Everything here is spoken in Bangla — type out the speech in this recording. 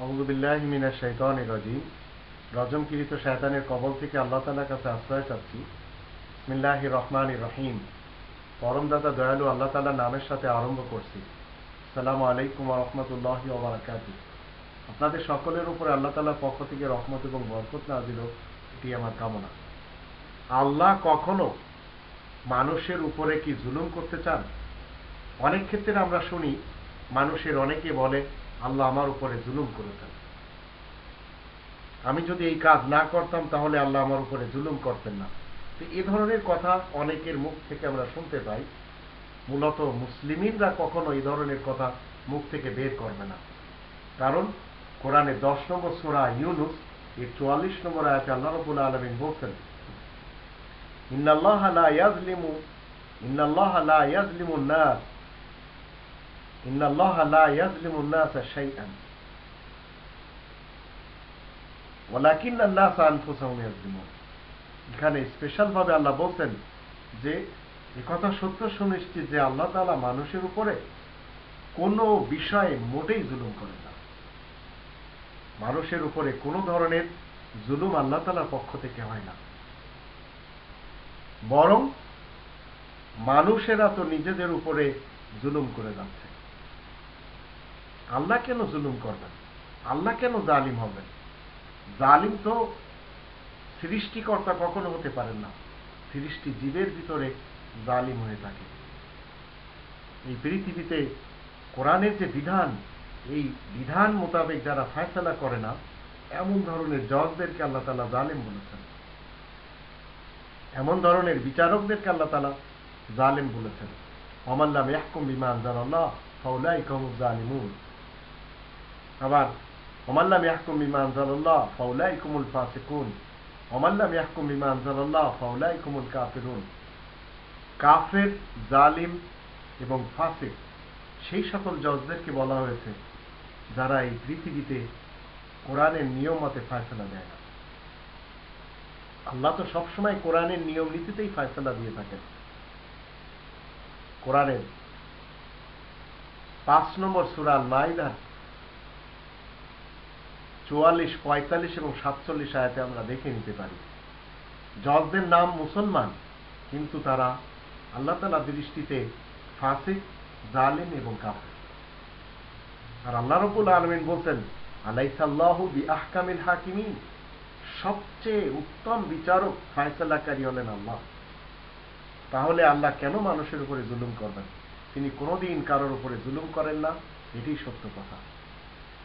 আউযুবিল্লাহি মিনাশ শাইতানির রাজিম। রজমকৃত শয়তানের কবল থেকে আল্লাহ তাআলার কাছে আশ্রয় চাচ্ছি। বিসমিল্লাহির রহমানির রহিম। পরমদাতা দয়ালু আল্লাহ তাআলার নামের সাথে আরম্ভ করছি। আসসালামু আলাইকুম রাহমাতুল্লাহি ওয়া বারাকাতুহু আপনাদের সকলের উপরে আল্লাহ তাআলার পক্ষ থেকে রহমত এবং বরকত নাজিল এটি আমার কামনা। আল্লাহ কখনো মানুষের উপরে কি জুলুম করতে চান? অনেক ক্ষেত্রে আমরা শুনি, মানুষের অনেকে বলে আল্লাহ আমার উপরে জুলুম করেছেন। আমি যদি এই কাজ না করতাম, তাহলে আল্লাহ আমার উপরে জুলুম করতেন না। তো এ ধরনের কথা অনেকের মুখ থেকে আমরা শুনতে পাই। মূলত মুসলিমিনরা কখনো এই ধরনের কথা মুখ থেকে বের করবে না। কারণ কোরআনে দশ নম্বর সোরা ইউনুস, এর চুয়াল্লিশ নম্বর আয়াতে আল্লাহ রবুল আলমিন বলছেন, ইন্নাল্লাহ লা ইয়াজলিমু ইন্নাল্লাহ লা ইয়াজলিমু নাস। ইন্নাল্লাহ লা ইয়াজলিমু নাস শাইআন ওয়ালাকিন আন্নাস আনফুসাহুম ইয়াজলিমুন এখানে স্পেশাল ভাবে আল্লাহ বলছেন যে কথা সত্য সুনিশ্চিত যে আল্লাহ তাআলা মানুষের উপরে কোনো বিষয়ে মোটেই জুলুম করে না। মানুষের উপরে কোনো ধরনের জুলুম আল্লাহ তালার পক্ষ থেকে হয় না। বরং মানুষেরা তো নিজেদের উপরে জুলুম করে যাচ্ছে। আল্লাহ কেন জুলুম করবেন? আল্লাহ কেন জালিম হবেন? জালিম তো সৃষ্টিকর্তা কখনো হতে পারেন না। সৃষ্টি জীবের ভিতরে জালিম হয়ে থাকে। এই পৃথিবীতে কোরআনের যে বিধান, এই বিধান মোতাবেক যারা ফায়সলা করে না, এমন ধরনের জজদেরকে আল্লাহ তালা জালিম বলেছেন। এমন ধরনের বিচারকদেরকে আল্লাহ তালা জালিম বলেছেন। অমাল্লাম ইয়াহকুম বিমান জানাল্লাহ ফাউলাই কমুজ জালিমুন। আবার অমাল্লাম ইয়াহকুম বিমান জানাল্লাহ ফাউলাই কুমুল ফাসিকুন অমাল্লাম ইয়াহকুম বিমান জানাল্লাহ ফাউলাই কুমুল কাফিরুন। কাফের, জালিম এবং ফাসিক, সেই সকল জজদেরকে বলা হয়েছে, যারা এই পৃথিবীতে কোরআনের নিয়ম মতে ফায়সলা দেয় না। আল্লাহ তো সবসময় কোরআনের নিয়ম নীতিতেই ফায়সলা দিয়ে থাকেন। কোরআনের পাঁচ নম্বর সুরাল মাইদার চুয়াল্লিশ, পঁয়তাল্লিশ এবং সাতচল্লিশ আয়াতে আমরা দেখে নিতে পারি। জজদের নাম মুসলমান, কিন্তু তারা আল্লাহ তালা দৃষ্টিতে ফাসিক, জালিম এবং কাফের। আর আল্লাহ রবুল আলমিন বলছেন আলাইসাল্লাহু বি আহকামিল হাকিমিন। সবচেয়ে উত্তম বিচারক ফায়সালাকারী হলেন আল্লাহ। তাহলে আল্লাহ কেন মানুষের উপরে জুলুম করবেন? তিনি কোনোদিন কারোর উপরে জুলুম করেন না, এটাই সত্য কথা।